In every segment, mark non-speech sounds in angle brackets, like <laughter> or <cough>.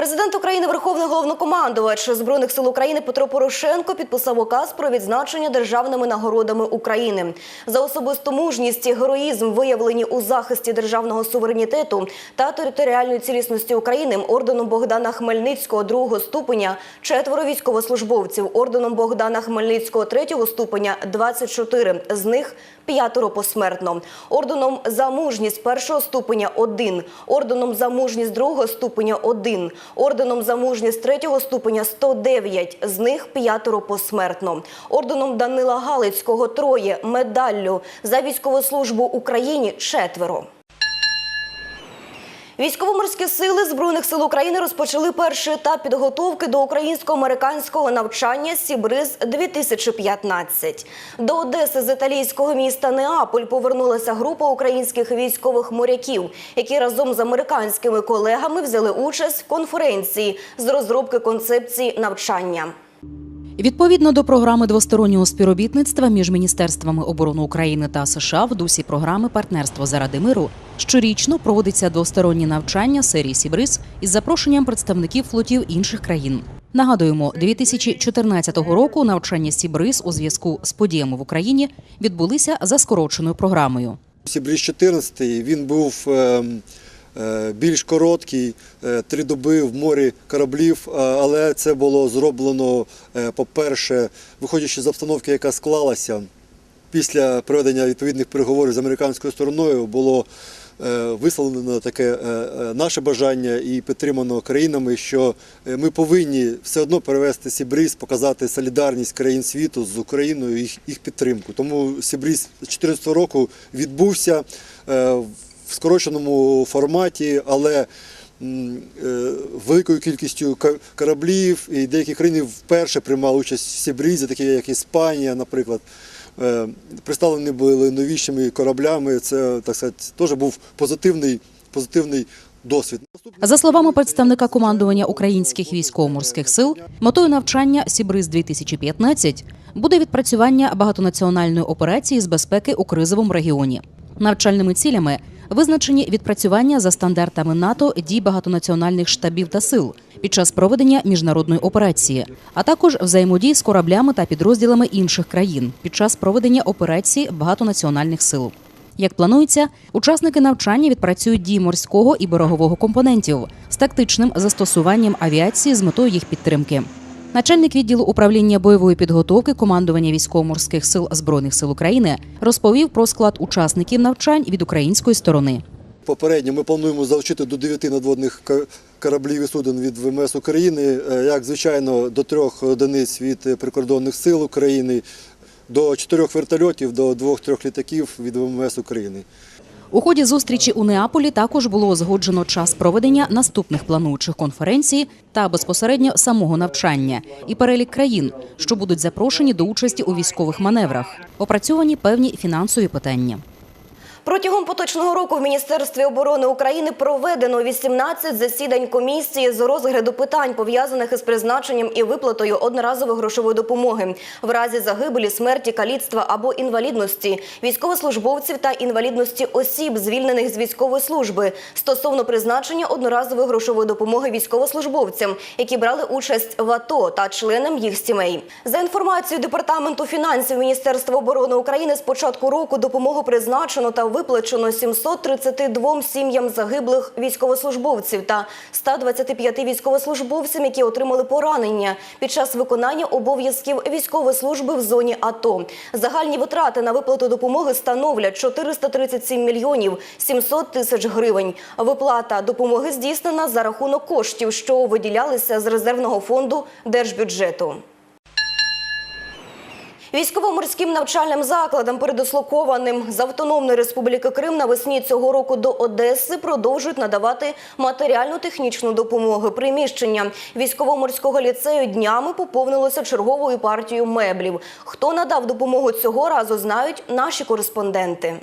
Президент України, Верховний головнокомандувач збройних сил України Петро Порошенко підписав указ про відзначення державними нагородами України. За особисту мужність і героїзм, виявлені у захисті державного суверенітету та територіальної цілісності України орденом Богдана Хмельницького другого ступеня четверо військовослужбовців, орденом Богдана Хмельницького третього ступеня 24, з них п'ятеро посмертно. Орденом за мужність першого ступеня один, орденом за мужність другого ступеня один, орденом за мужність третього ступеня 109, з них п'ятеро посмертно. Орденом Данила Галицького троє, медаллю за військову службу Україні четверо. Військово-морські сили Збройних сил України розпочали перший етап підготовки до українсько-американського навчання «Сібриз-2015». До Одеси з італійського міста Неаполь повернулася група українських військових моряків, які разом з американськими колегами взяли участь в конференції з розробки концепції навчання. Відповідно до програми двостороннього співробітництва між міністерствами оборони України та США в дусі програми Партнерство заради миру щорічно проводиться двостороннє навчання серії Сібриз із запрошенням представників флотів інших країн. Нагадуємо, 2014 року навчання Сібриз у зв'язку з подіями в Україні відбулися за скороченою програмою. Сібріз 14 він був е, е, більш короткий, е, три доби в морі кораблів, але це було зроблено, е, по-перше, виходячи з обстановки, яка склалася після проведення відповідних переговорів з американською стороною, було е, висловлено таке е, е, наше бажання і підтримано країнами, що е, ми повинні все одно перевести Сібріз, показати солідарність країн світу з Україною, їх, їх підтримку. Тому Сібріз з 2014 року відбувся е, в скороченому форматі, але е, великою кількістю кораблів і деякі країни вперше приймали участь в Сібрізі, такі як Іспанія, наприклад. Е, Представлені були новішими кораблями. Це так сказати, теж був позитивний, позитивний досвід. За словами представника командування українських військово-морських сил, метою навчання Сібриз 2015 буде відпрацювання багатонаціональної операції з безпеки у кризовому регіоні. Навчальними цілями визначені відпрацювання за стандартами НАТО дій багатонаціональних штабів та сил під час проведення міжнародної операції, а також взаємодії з кораблями та підрозділами інших країн під час проведення операцій багатонаціональних сил. Як планується, учасники навчання відпрацюють дії морського і берегового компонентів з тактичним застосуванням авіації з метою їх підтримки. Начальник відділу управління бойової підготовки командування військово-морських сил збройних сил України розповів про склад учасників навчань від української сторони. Попередньо ми плануємо залучити до 9 надводних кораблів і суден від ВМС України, е, як звичайно, до трьох одиниць від прикордонних сил України, до чотирьох вертольотів, до двох-трьох літаків від ВМС України. У ході зустрічі у Неаполі також було узгоджено час проведення наступних плануючих конференцій та безпосередньо самого навчання і перелік країн, що будуть запрошені до участі у військових маневрах. Опрацьовані певні фінансові питання. Протягом поточного року в Міністерстві оборони України проведено 18 засідань комісії з розгляду питань, пов'язаних із призначенням і виплатою одноразової грошової допомоги в разі загибелі, смерті, каліцтва або інвалідності військовослужбовців та інвалідності осіб, звільнених з військової служби, стосовно призначення одноразової грошової допомоги військовослужбовцям, які брали участь в АТО та членам їх сімей. За інформацією департаменту фінансів Міністерства оборони України з початку року допомогу призначено та виплачено 732 сім'ям загиблих військовослужбовців та 125 військовослужбовцям, які отримали поранення під час виконання обов'язків військової служби в зоні АТО. Загальні витрати на виплату допомоги становлять 437 мільйонів 700 тисяч гривень. Виплата допомоги здійснена за рахунок коштів, що виділялися з резервного фонду держбюджету. Військово-морським навчальним закладам, передислокованим з Автономної Республіки Крим навесні цього року до Одеси, продовжують надавати матеріально-технічну допомогу. Приміщення військово-морського ліцею днями поповнилося черговою партією меблів. Хто надав допомогу цього разу, знають наші кореспонденти.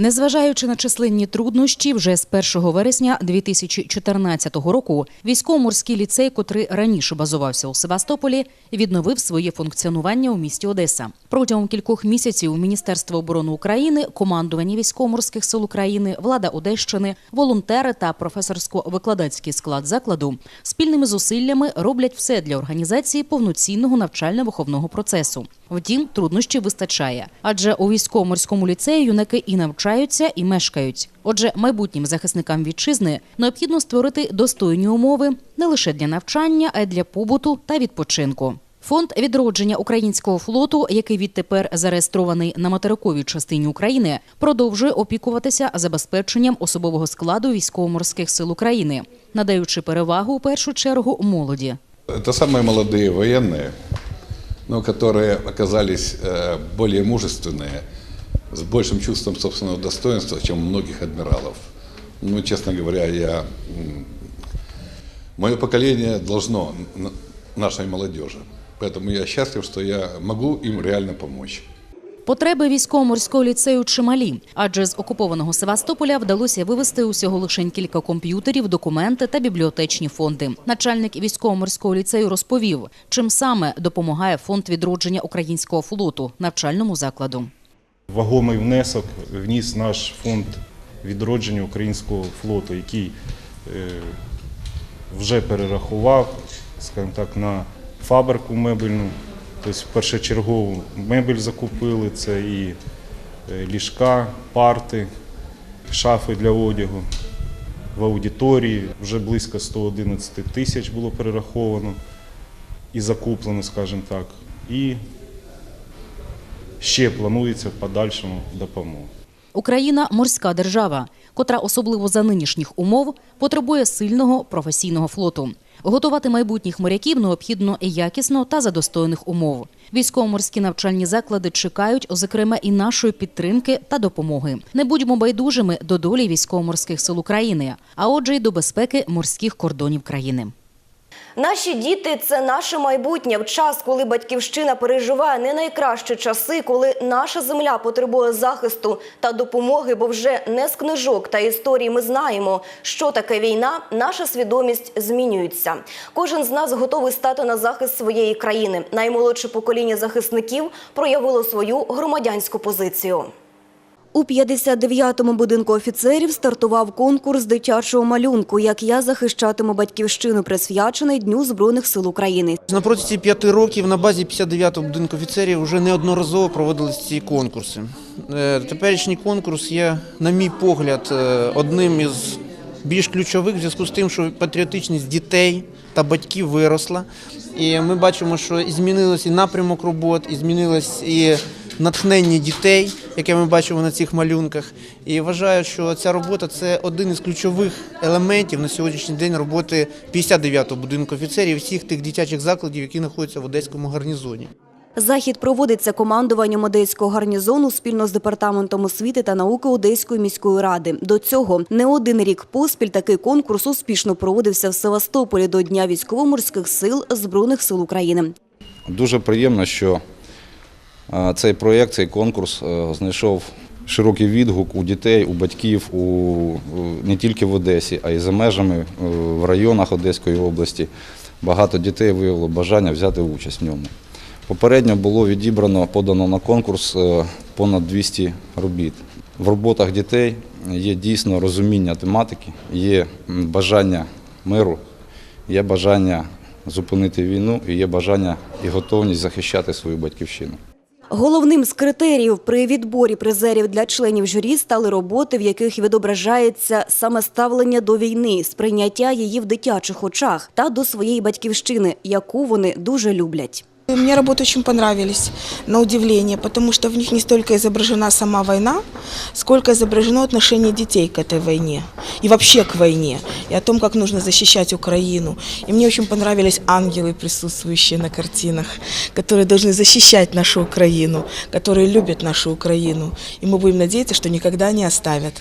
Незважаючи на численні труднощі, вже з 1 вересня 2014 року військово-морський ліцей, котрий раніше базувався у Севастополі, відновив своє функціонування у місті Одеса. Протягом кількох місяців Міністерство оборони України, командування військово-морських сил України, влада Одещини, волонтери та професорсько-викладацький склад закладу спільними зусиллями роблять все для організації повноцінного навчально-виховного процесу. Втім, труднощів вистачає, адже у військово-морському ліцеї юнаки і навчаються, і мешкають. Отже, майбутнім захисникам вітчизни необхідно створити достойні умови не лише для навчання, а й для побуту та відпочинку. Фонд відродження українського флоту, який відтепер зареєстрований на материковій частині України, продовжує опікуватися забезпеченням особового складу військово-морських сил України, надаючи перевагу у першу чергу молоді. Это самые молодые военные, но которые оказались э, более мужественные, с большим чувством собственного достоинства, чем у многих адмиралов. Ну, честно говоря, я... м, Мое поколение должно н- нашей молодежи. Поэтому я счастлив, что я могу им реально помочь. Потреби військово-морського ліцею чималі, адже з окупованого Севастополя вдалося вивезти усього лише кілька комп'ютерів, документи та бібліотечні фонди. Начальник військово-морського ліцею розповів, чим саме допомагає фонд відродження українського флоту навчальному закладу. Вагомий внесок вніс наш фонд відродження українського флоту, який е, вже перерахував, скажімо так, на фабрику мебельну. Тобто першочергову мебель закупили, це і е, ліжка, парти, шафи для одягу. В аудиторії вже близько 111 тисяч було перераховано і закуплено, скажімо так. І ще планується в подальшому допомога. Україна морська держава, котра особливо за нинішніх умов потребує сильного професійного флоту. Готувати майбутніх моряків необхідно якісно та за достойних умов. Військово-морські навчальні заклади чекають, зокрема, і нашої підтримки та допомоги. Не будьмо байдужими до долі військово-морських сил України, а отже, й до безпеки морських кордонів країни. Наші діти це наше майбутнє в час, коли батьківщина переживає не найкращі часи, коли наша земля потребує захисту та допомоги, бо вже не з книжок та історій ми знаємо, що таке війна. Наша свідомість змінюється. Кожен з нас готовий стати на захист своєї країни. Наймолодше покоління захисників проявило свою громадянську позицію. У 59-му будинку офіцерів стартував конкурс дитячого малюнку «Як я захищатиму батьківщину», присвячений Дню Збройних сил України. На протязі п'яти років на базі 59-го будинку офіцерів вже неодноразово проводились ці конкурси. Е, Теперішній конкурс є, на мій погляд, е, одним із більш ключових в зв'язку з тим, що патріотичність дітей та батьків виросла. І ми бачимо, що і змінилось і напрямок робот, і змінилось і натхнення дітей, яке ми бачимо на цих малюнках. І вважаю, що ця робота це один із ключових елементів на сьогоднішній день роботи 59-го будинку офіцерів всіх тих дитячих закладів, які знаходяться в Одеському гарнізоні. Захід проводиться командуванням Одеського гарнізону спільно з департаментом освіти та науки Одеської міської ради. До цього не один рік поспіль такий конкурс успішно проводився в Севастополі до Дня військово-морських сил Збройних сил України. Дуже приємно, що цей проєкт, цей конкурс е, знайшов широкий відгук у дітей, у батьків, у, не тільки в Одесі, а й за межами е, в районах Одеської області. Багато дітей виявило бажання взяти участь в ньому. Попередньо було відібрано, подано на конкурс е, понад 200 робіт. В роботах дітей є дійсно розуміння тематики, є бажання миру, є бажання зупинити війну і є бажання і готовність захищати свою батьківщину. Головним з критеріїв при відборі призерів для членів журі стали роботи, в яких відображається саме ставлення до війни, сприйняття її в дитячих очах та до своєї батьківщини, яку вони дуже люблять. Мне работы очень понравились, на удивление, потому что в них не столько изображена сама война, сколько изображено отношение детей к этой войне и вообще к войне, и о том, как нужно защищать Украину. И мне очень понравились ангелы, присутствующие на картинах, которые должны защищать нашу Украину, которые любят нашу Украину. И мы будем надеяться, что никогда не оставят.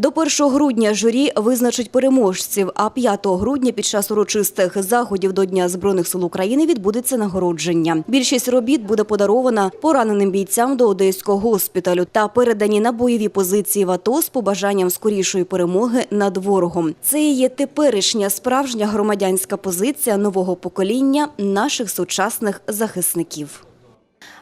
До 1 грудня журі визначить переможців, а 5 грудня під час урочистих заходів до Дня Збройних сил України відбудеться нагородження. Більшість робіт буде подарована пораненим бійцям до Одеського госпіталю та передані на бойові позиції в АТО з побажанням скорішої перемоги над ворогом. Це є теперішня справжня громадянська позиція нового покоління наших сучасних захисників.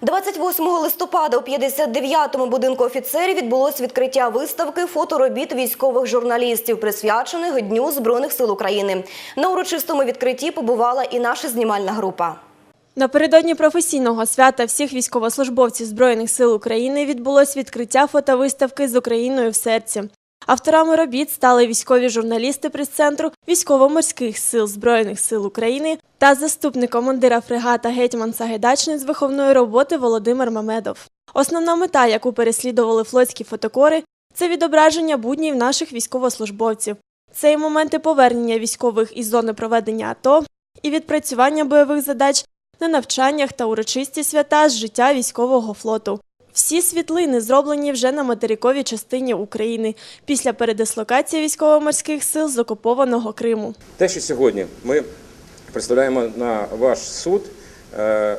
28 листопада у 59-му будинку офіцерів відбулось відкриття виставки фоторобіт військових журналістів, присвячених Дню Збройних сил України. На урочистому відкритті побувала і наша знімальна група. Напередодні професійного свята всіх військовослужбовців Збройних сил України відбулось відкриття фотовиставки з Україною в серці. Авторами робіт стали військові журналісти прес-центру військово-морських сил Збройних сил України та заступник командира фрегата гетьман Сагайдачний з виховної роботи Володимир Мамедов. Основна мета, яку переслідували флотські фотокори, це відображення буднів наших військовослужбовців. Це і моменти повернення військових із зони проведення АТО і відпрацювання бойових задач на навчаннях та урочисті свята з життя військового флоту. Всі світлини зроблені вже на материковій частині України після передислокації військово-морських сил з окупованого Криму. Те, що сьогодні ми представляємо на ваш суд, е,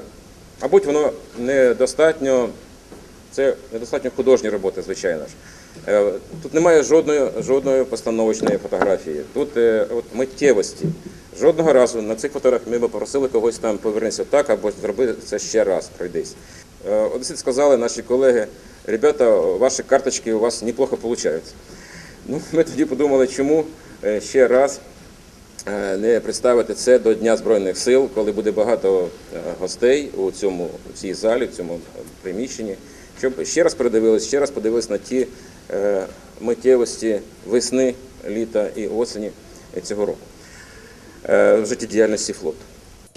мабуть, воно недостатньо, це недостатньо художня робота, звичайно ж. Е, Тут немає жодної, жодної постановочної фотографії. Тут е, от, миттєвості. Жодного разу на цих фотографіях ми б попросили когось там повернутися так або зроби це ще раз, пройдись. Е, Одесит сказали наші колеги, ребята, ваші карточки у вас неплохо виходять. Ну, <laughs> ми тоді подумали, чому е, ще раз е, не представити це до Дня Збройних сил, коли буде багато гостей у цьому у цій залі, в цьому приміщенні, щоб ще раз передивились, ще раз подивились на ті миттєвості весни, літа і осені цього року в життєдіяльності флоту.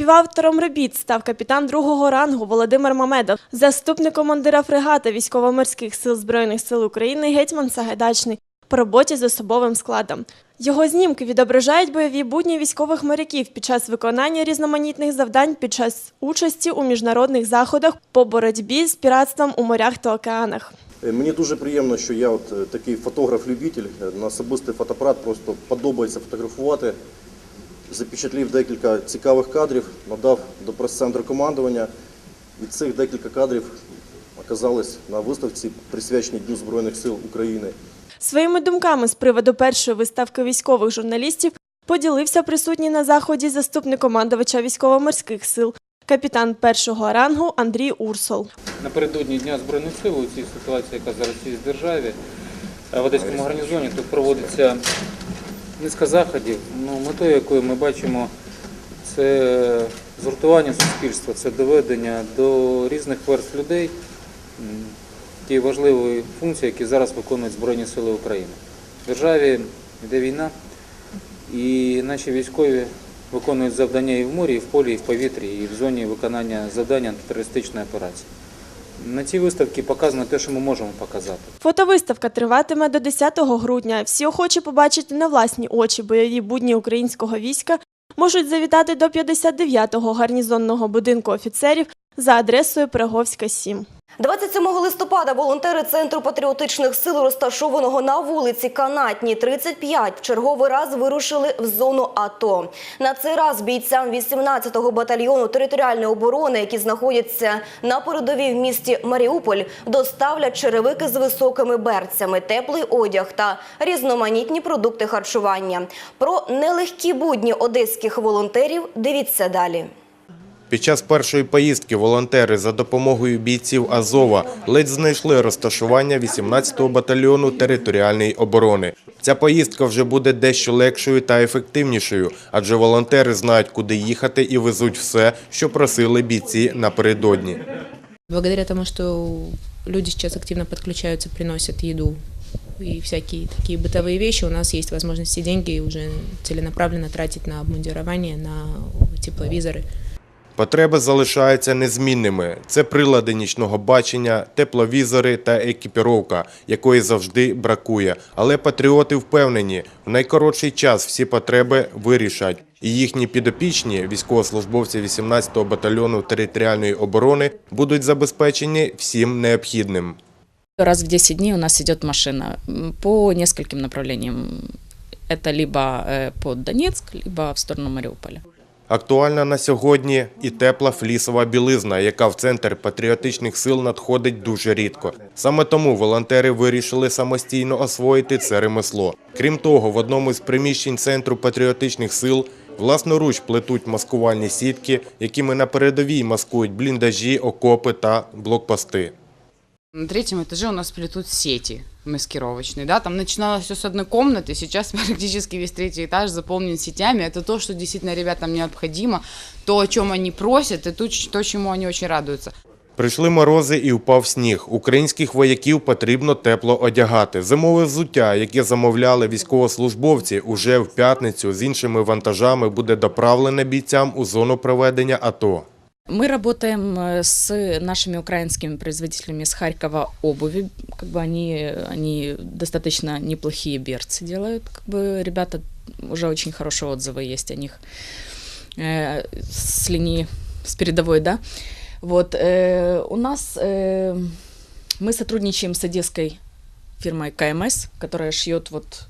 Співавтором робіт став капітан другого рангу Володимир Мамедов, заступник командира фрегата військово-морських сил Збройних сил України гетьман Сагайдачний по роботі з особовим складом. Його знімки відображають бойові будні військових моряків під час виконання різноманітних завдань під час участі у міжнародних заходах по боротьбі з піратством у морях та океанах. Е, Мені дуже приємно, що я от е, такий фотограф-любитель. Е, На особистий фотоапарат просто подобається фотографувати. Запечатлів декілька цікавих кадрів, надав до прес-центру командування. І цих декілька кадрів оказались на виставці, присвяченій Дню Збройних сил України. Своїми думками з приводу першої виставки військових журналістів поділився присутній на заході заступник командувача військово-морських сил, капітан першого рангу Андрій Урсол. Напередодні Дня Збройних сил у цій ситуації, яка зараз є в державі, в Одеському гарнізоні, тут проводиться низка заходів, ну, метою якої ми бачимо це згуртування суспільства, це доведення до різних верств людей тієї важливої функції, які зараз виконують Збройні Сили України. В державі йде війна, і наші військові виконують завдання і в морі, і в полі, і в повітрі, і в зоні виконання завдань антитерористичної операції. На цій виставці показано те, що ми можемо показати. Фотовиставка триватиме до 10 грудня. Всі охочі побачити на власні очі бойові будні українського війська можуть завітати до 59-го гарнізонного будинку офіцерів за адресою Пироговська 7. 27 листопада волонтери Центру патріотичних сил, розташованого на вулиці Канатній, 35, в черговий раз вирушили в зону АТО. На цей раз бійцям 18-го батальйону територіальної оборони, які знаходяться на передовій в місті Маріуполь, доставлять черевики з високими берцями, теплий одяг та різноманітні продукти харчування. Про нелегкі будні одеських волонтерів дивіться далі. Під час першої поїздки волонтери за допомогою бійців Азова ледь знайшли розташування 18-го батальйону територіальної оборони. Ця поїздка вже буде дещо легшою та ефективнішою, адже волонтери знають, куди їхати і везуть все, що просили бійці напередодні. Благодаря тому, что люди сейчас активно подключаются, приносят еду и всякие такие бытовые вещи, у нас есть возможность эти деньги уже целенаправленно тратить на обмундирование, на тепловизоры. Потреби залишаються незмінними. Це прилади нічного бачення, тепловізори та екіпіровка, якої завжди бракує. Але патріоти впевнені, в найкоротший час всі потреби вирішать. І їхні підопічні, військовослужбовці 18-го батальйону територіальної оборони, будуть забезпечені всім необхідним. Раз в 10 дней у нас идет машина по нескольким направлениям. Это либо э, под Донецк, либо в сторону Мариуполя. Актуальна на сьогодні і тепла флісова білизна, яка в центр патріотичних сил надходить дуже рідко. Саме тому волонтери вирішили самостійно освоїти це ремесло. Крім того, в одному з приміщень центру патріотичних сил власноруч плетуть маскувальні сітки, якими на передовій маскують бліндажі, окопи та блокпости. На третьем этаже у нас плетут сети маскировочные, да, там начиналось все с одной комнаты, сейчас практически <laughs> весь третий этаж заполнен сетями, это то, что действительно ребятам необходимо, то, о чем они просят, и то, ч- то, чему они очень радуются. Прийшли морози і впав сніг. Українських вояків потрібно тепло одягати. Зимове взуття, яке замовляли військовослужбовці, уже в п'ятницю з іншими вантажами буде доправлене бійцям у зону проведення АТО. Мы работаем э, с нашими украинскими производителями с Харькова обуви. Как бы они, они достаточно неплохие берцы делают. Как бы ребята уже очень хорошие отзывы есть о них э, с линии, с передовой, да. Вот, э, у нас э, мы сотрудничаем с одесской фирмой КМС, которая шьет вот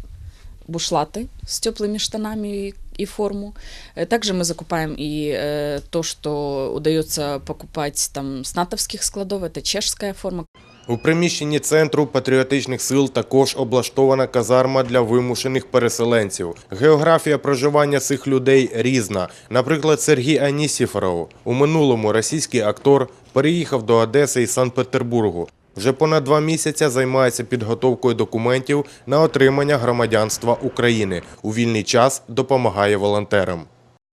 бушлаты с теплыми штанами и, и форму. Э, Также мы закупаем и э, то, что удается покупать там с натовских складов, это чешская форма. У приміщенні центру патріотичних сил також облаштована казарма для вимушених переселенців. Географія проживання цих людей різна. Наприклад, Сергій Анісіфоров. У минулому російський актор переїхав до Одеси із Санкт-Петербургу. Вже понад два місяці займається підготовкою документів на отримання громадянства України. У вільний час допомагає волонтерам.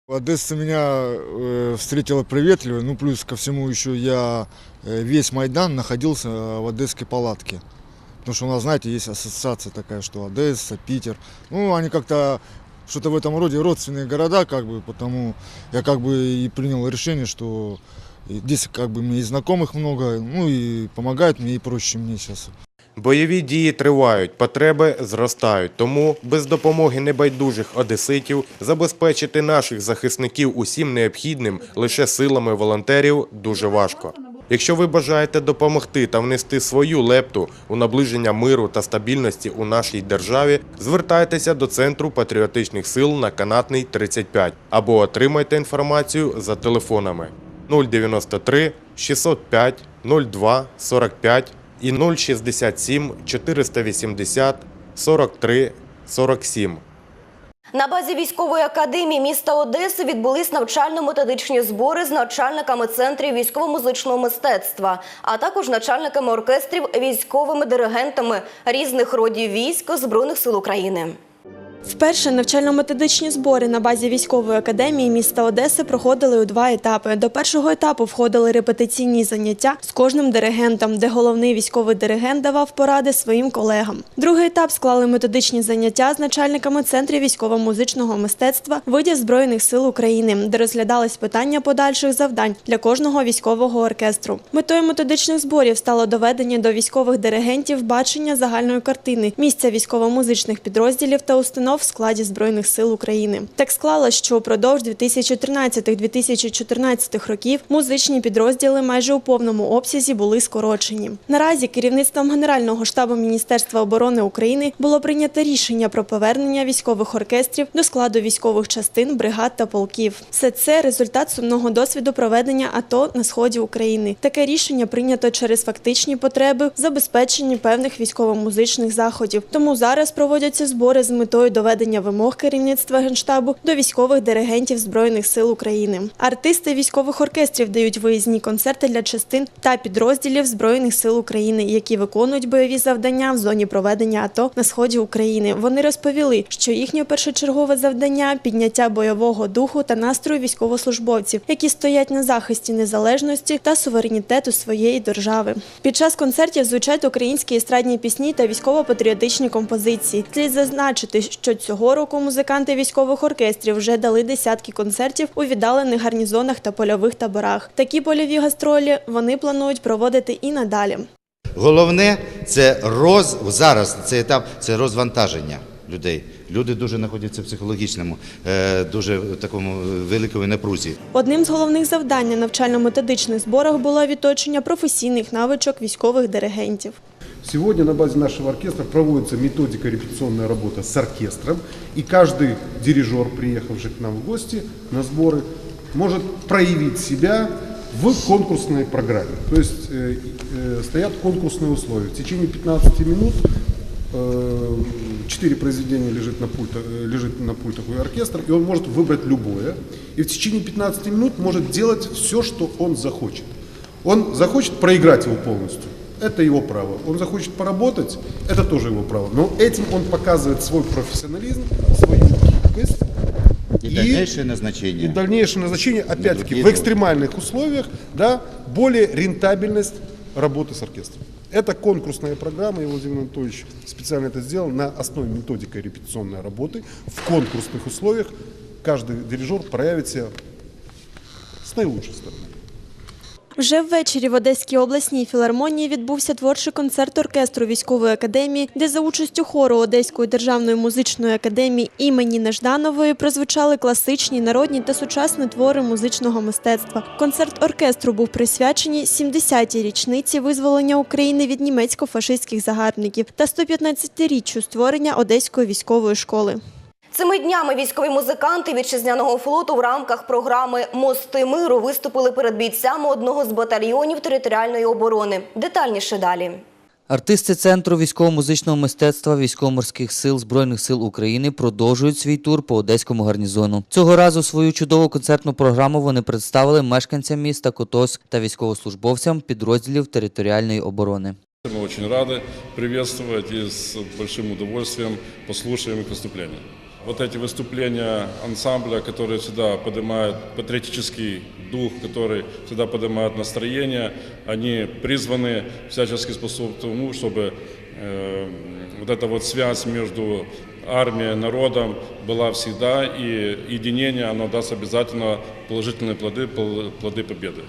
Одесса меня э, встретила приветливо, ну плюс ко всему еще я э, весь Майдан находился э, в одесской палатке. Потому что у нас, знаете, есть ассоциация такая, что Одесса, Питер. Ну, они как-то что-то в этом роде родственные города, как бы, потому я как бы и принял решение, что и здесь как бы мне и знакомых много, ну и помогают мне и проще мне сейчас. Бойові дії тривають, потреби зростають. Тому без допомоги небайдужих одеситів забезпечити наших захисників усім необхідним лише силами волонтерів дуже важко. Якщо ви бажаєте допомогти та внести свою лепту у наближення миру та стабільності у нашій державі, звертайтеся до Центру патріотичних сил на канатний 35 або отримайте інформацію за телефонами 093 605 02 45 і 067 480 43 47. На базі військової академії міста Одеси відбулись навчально-методичні збори з начальниками центрів військово-музичного мистецтва, а також начальниками оркестрів, військовими диригентами різних родів військ Збройних сил України. Вперше навчально-методичні збори на базі військової академії міста Одеси проходили у два етапи. До першого етапу входили репетиційні заняття з кожним диригентом, де головний військовий диригент давав поради своїм колегам. Другий етап склали методичні заняття з начальниками центрів військово-музичного мистецтва видів збройних сил України, де розглядались питання подальших завдань для кожного військового оркестру. Метою методичних зборів стало доведення до військових диригентів бачення загальної картини місця військово-музичних підрозділів та установ в складі збройних сил України. Так склалось, що упродовж 2013-2014 років музичні підрозділи майже у повному обсязі були скорочені. Наразі керівництвом Генерального штабу Міністерства оборони України було прийнято рішення про повернення військових оркестрів до складу військових частин, бригад та полків. Все це результат сумного досвіду проведення АТО на сході України. Таке рішення прийнято через фактичні потреби в забезпеченні певних військово-музичних заходів. Тому зараз проводяться збори з метою доведення вимог керівництва генштабу до військових диригентів збройних сил України. Артисти військових оркестрів дають виїзні концерти для частин та підрозділів збройних сил України, які виконують бойові завдання в зоні проведення АТО на сході України. Вони розповіли, що їхнє першочергове завдання підняття бойового духу та настрою військовослужбовців, які стоять на захисті незалежності та суверенітету своєї держави. Під час концертів звучать українські естрадні пісні та військово-патріотичні композиції. Слід зазначити, що цього року музиканти військових оркестрів вже дали десятки концертів у віддалених гарнізонах та польових таборах. Такі польові гастролі вони планують проводити і надалі. Головне це роз зараз цей етап це розвантаження людей. Люди дуже знаходяться в психологічному, е, дуже такому великому напрузі. Одним з головних завдань на навчально-методичних зборах було відточення професійних навичок військових диригентів. Сегодня на базе нашего оркестра проводится методика репетиционная работа с оркестром, и каждый дирижер, приехавший к нам в гости на сборы, может проявить себя в конкурсной программе. То есть э, э, стоят конкурсные условия. В течение 15 минут э, четыре произведения лежит на, пультах, э, лежит на пультах у оркестра, и он может выбрать любое. И в течение 15 минут может делать все, что он захочет. Он захочет проиграть его полностью. Это его право. Он захочет поработать, это тоже его право. Но этим он показывает свой профессионализм, свою гибкость. И дальнейшее назначение. И дальнейшее назначение, опять-таки, в экстремальных условиях, да, более рентабельность работы с оркестром. Это конкурсная программа, и Владимир Анатольевич специально это сделал на основе методики репетиционной работы. В конкурсных условиях каждый дирижер проявит себя с наилучшей стороны. Вже ввечері в Одеській обласній філармонії відбувся творчий концерт оркестру військової академії, де за участю хору Одеської державної музичної академії імені Нежданової прозвучали класичні, народні та сучасні твори музичного мистецтва. Концерт оркестру був присвячений 70-й річниці визволення України від німецько-фашистських загарбників та 115-річчю створення Одеської військової школи. Цими днями військові музиканти вітчизняного флоту в рамках програми Мости миру виступили перед бійцями одного з батальйонів територіальної оборони. Детальніше далі. Артисти Центру військово-музичного мистецтва військово-морських сил Збройних сил України продовжують свій тур по одеському гарнізону. Цього разу свою чудову концертну програму вони представили мешканцям міста Котовськ та військовослужбовцям підрозділів територіальної оборони. Мы очень рады приветствовать и с большим удовольствием послушаем их выступления. Вот эти выступления ансамбля, которые всегда поднимают патриотический дух, который всегда поднимает настроение, они призваны всячески способствовать тому, чтобы э, вот эта вот связь между армией и народом была всегда, и единение, оно даст обязательно положительные плоды, плоды победы.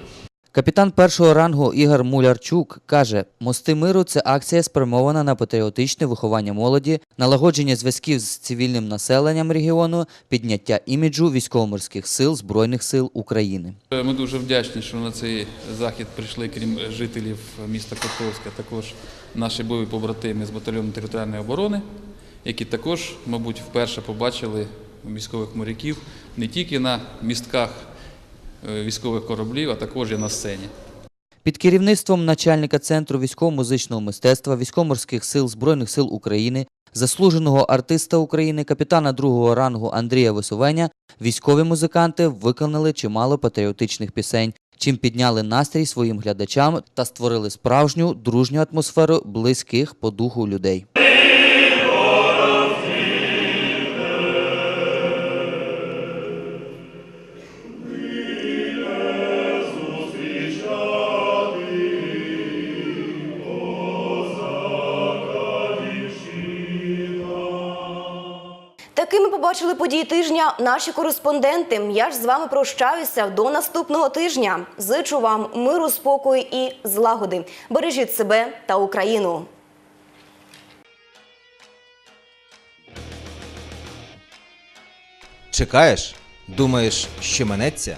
Капітан першого рангу Ігор Мулярчук каже: Мости миру це акція спрямована на патріотичне виховання молоді, налагодження зв'язків з цивільним населенням регіону, підняття іміджу військово-морських сил Збройних сил України. Ми дуже вдячні, що на цей захід прийшли, крім жителів міста Котовська, також наші бойові побратими з батальйону територіальної оборони, які також, мабуть, вперше побачили військових моряків не тільки на містках військових кораблів, а також і на сцені. Під керівництвом начальника Центру військово-музичного мистецтва військово-морських сил Збройних сил України, заслуженого артиста України, капітана другого рангу Андрія Висовеня, військові музиканти виконали чимало патріотичних пісень, чим підняли настрій своїм глядачам та створили справжню дружню атмосферу близьких по духу людей. Такими побачили події тижня наші кореспонденти. Я ж з вами прощаюся до наступного тижня. Зичу вам миру, спокою і злагоди. Бережіть себе та Україну. Чекаєш? Думаєш, що минеться?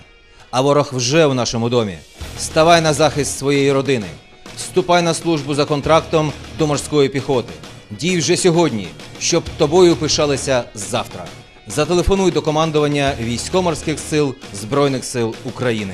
А ворог вже у нашому домі. Ставай на захист своєї родини. Вступай на службу за контрактом до морської піхоти. Дій вже сьогодні, щоб тобою пишалися завтра. Зателефонуй до командування військово-морських сил Збройних сил України.